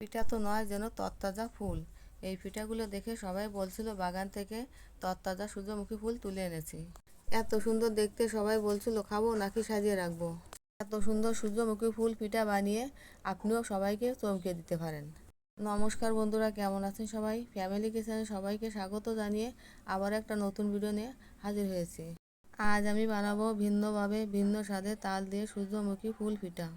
পিঠা তো নয় যেন তরতাজা ফুল। এই পিঠাগুলো দেখে সবাই বলছিল, বাগান থেকে তরতাজা সূর্যমুখী ফুল তুলে এনেছি। এত সুন্দর দেখতে সবাই বলছিল, খাব নাকি সাজিয়ে রাখব? এত সুন্দর সূর্যমুখী ফুল পিঠা বানিয়ে আপনিও সবাইকে চমকে দিতে পারেন। নমস্কার বন্ধুরা, কেমন আছেন সবাই? ফ্যামিলি কিচেনে সবাইকে স্বাগত জানিয়ে আবার একটা নতুন ভিডিও নিয়ে হাজির হয়েছি। আজ আমি বানাবো ভিন্নভাবে ভিন্ন স্বাদে তাল দিয়ে সূর্যমুখী ফুল পিঠা।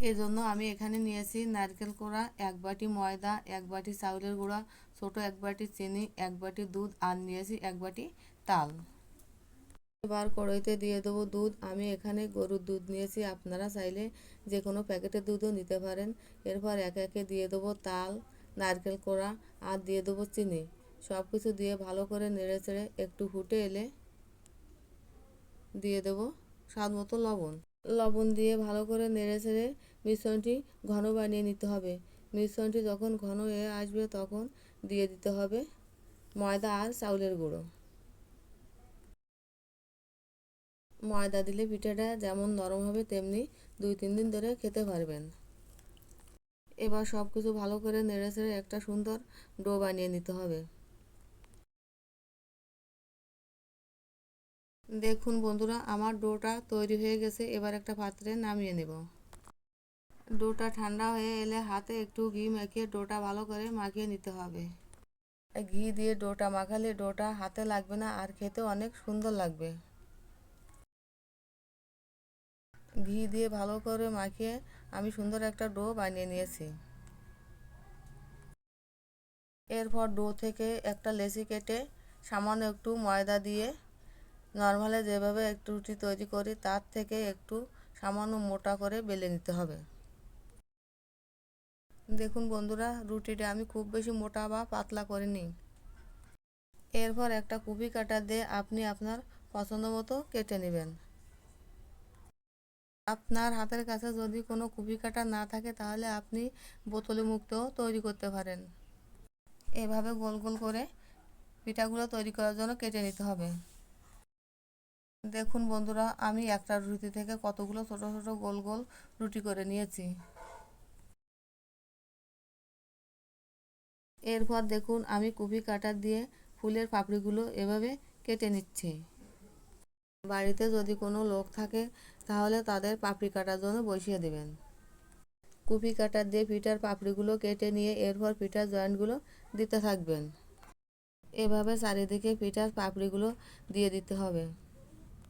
এই জন্য আমি এখানে নিয়েছি নারকেল কোড়া, এক বাটি ময়দা, এক বাটি চাউলের গুঁড়া, ছোট এক বাটি চিনি, এক বাটি দুধ আর নিয়েছি এক বাটি তাল। এবার কড়াইতে দিয়ে দেবো দুধ। আমি এখানে গরুর দুধ নিয়েছি। আপনারা চাইলে যে কোনো প্যাকেটের দুধও নিতে পারেন। এরপর একে একে দিয়ে দেবো তাল, নারকেল কোড়া আর দিয়ে দেবো চিনি। সব কিছু দিয়ে ভালো করে নেড়ে চেড়ে একটু ফুটে এলে দিয়ে দেবো স্বাদ মতো লবণ। লবণ দিয়ে ভালো করে নেড়ে চেড়ে মিশ্রণটি ঘন বানিয়ে নিতে হবে। মিশ্রণটি যখন ঘন হয়ে আসবে তখন দিয়ে দিতে হবে ময়দা আর চাউলের গুঁড়ো। ময়দা দিলে পিঠাটা যেমন নরম হবে, তেমনি দুই, তিন দিন ধরে খেতে পারবেন। এবার সব কিছু ভালো করে নেড়ে চেড়ে একটা সুন্দর ডো বানিয়ে নিতে হবে। দেখুন বন্ধুরা, আমার ডোটা তৈরি হয়ে গেছে, এবার একটা পাত্রে নামিয়ে নেব। ডোটা ঠান্ডা হয়ে এলে হাতে একটু ঘি মাখিয়ে ডোটা ভালো করে মাখিয়ে নিতে হবে। ঘি দিয়ে ডোটা মাখালে ডোটা হাতে লাগবে না আর খেতে অনেক সুন্দর লাগবে। ঘি দিয়ে ভালো করে মাখিয়ে আমি সুন্দর একটা ডো বানিয়ে নিয়েছি। এরপর ডো থেকে একটা লেচি কেটে সামান্য একটু ময়দা দিয়ে নর্মালে যেভাবে একটু রুটি তৈরি করি তার থেকে একটু সামান্য মোটা করে বেলে নিতে হবে। দেখুন বন্ধুরা, রুটিটা আমি খুব বেশি মোটা বা পাতলা করিনি। এরপর একটা কুপি কাটা দিয়ে আপনি আপনার পছন্দ মতো কেটে নেবেন। আপনার হাতের কাছে যদি কোনো কুপি কাটা না থাকে, তাহলে আপনি বোতলে মুক্তও তৈরি করতে পারেন। এভাবে গোল গোল করে পিঠাগুলো তৈরি করার জন্য কেটে নিতে হবে। দেখুন বন্ধুরা, আমি একটা রুটি থেকে কতগুলো ছোট ছোট গোল গোল রুটি করে নিয়েছি। এরপর দেখুন আমি কুপি কাটার দিয়ে ফুলের পাপড়িগুলো এভাবে কেটে নিচ্ছি। বাড়িতে যদি কোনো লোক থাকে, তাহলে তাদের পাপড়ি কাটার জন্য বসিয়ে দেবেন। কুপি কাটার দিয়ে পিঠার পাপড়িগুলো কেটে নিয়ে এরপর পিঠার জয়েন্টগুলো দিতে থাকবেন। এভাবে চারিদিকে পিঠার পাপড়িগুলো দিয়ে দিতে হবে।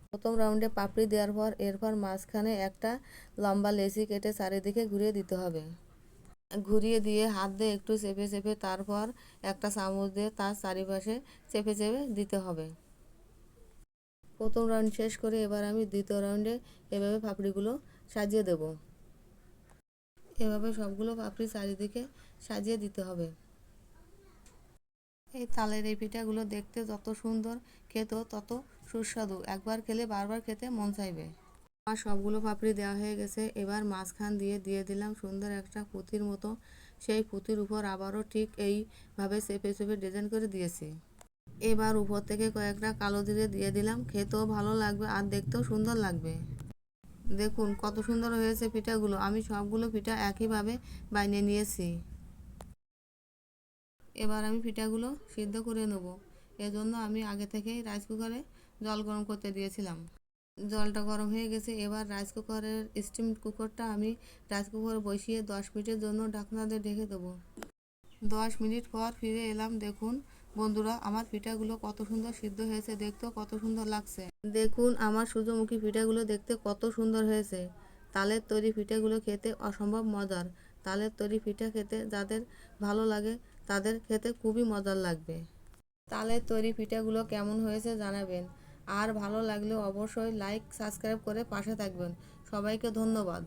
প্রথম রাউন্ডে পাপড়ি দেওয়ার পর এরপর মাঝখানে একটা লম্বা লেসি কেটে চারিদিকে ঘুরিয়ে দিতে হবে। ঘুরিয়ে দিয়ে হাত দিয়ে একটু চেপে চেপে তারপর একটা চামচ দিয়ে তার চারিপাশে চেপে চেপে দিতে হবে। প্রথম রাউন্ড শেষ করে এবার আমি দ্বিতীয় রাউন্ডে এভাবে পাপড়িগুলো সাজিয়ে দেব। এভাবে সবগুলো পাপড়ি চারিদিকে সাজিয়ে দিতে হবে। এই তালের এই পিঠাগুলো দেখতে যত সুন্দর, খেতেও তত সুস্বাদু। একবার খেলে বারবার খেতে মন চাইবে। আমার সবগুলো পাপড়ি দেওয়া হয়ে গেছে। এবার মাঝখান দিয়ে দিয়ে দিলাম সুন্দর একটা পুঁতির মতো। সেই পুঁতির উপর আবারও ঠিক এইভাবে চেপে চেপে ডিজাইন করে দিয়েছি। এবার উপর থেকে কয়েকটা কালো জিরে দিয়ে দিলাম। খেতেও ভালো লাগবে আর দেখতেও সুন্দর লাগবে। দেখুন কত সুন্দর হয়েছে পিঠাগুলো। আমি সবগুলো পিঠা একইভাবে বানিয়ে নিয়েছি। এবার আমি পিঠাগুলো সিদ্ধ করে নেব। এজন্য আমি আগে থেকেই রাইস কুকারে জল গরম করতে দিয়েছিলাম। জলটা গরম হয়ে গেছে। এবার রাইস কুকারের স্টিম কুকারটা আমি রাইস কুকারে বসিয়ে দশ মিনিটের জন্য ঢাকনা দিয়ে ঢেকে দেবো। দশ মিনিট পর ফিরে এলাম। দেখুন বন্ধুরা, আমার পিঠাগুলো কত সুন্দর সিদ্ধ হয়েছে। দেখতেও কত সুন্দর লাগছে। দেখুন আমার সূর্যমুখী পিঠাগুলো দেখতে কত সুন্দর হয়েছে। তালের তৈরি পিঠাগুলো খেতে অসম্ভব মজার। তালের তৈরি পিঠা খেতে যাদের ভালো লাগে, তাদের খেতে খুবই মজার লাগবে। তালের তৈরি পিঠাগুলো কেমন হয়েছে জানাবেন। আর ভালো লাগলে অবশ্যই লাইক সাবস্ক্রাইব করে পাশে থাকবেন। সবাইকে ধন্যবাদ।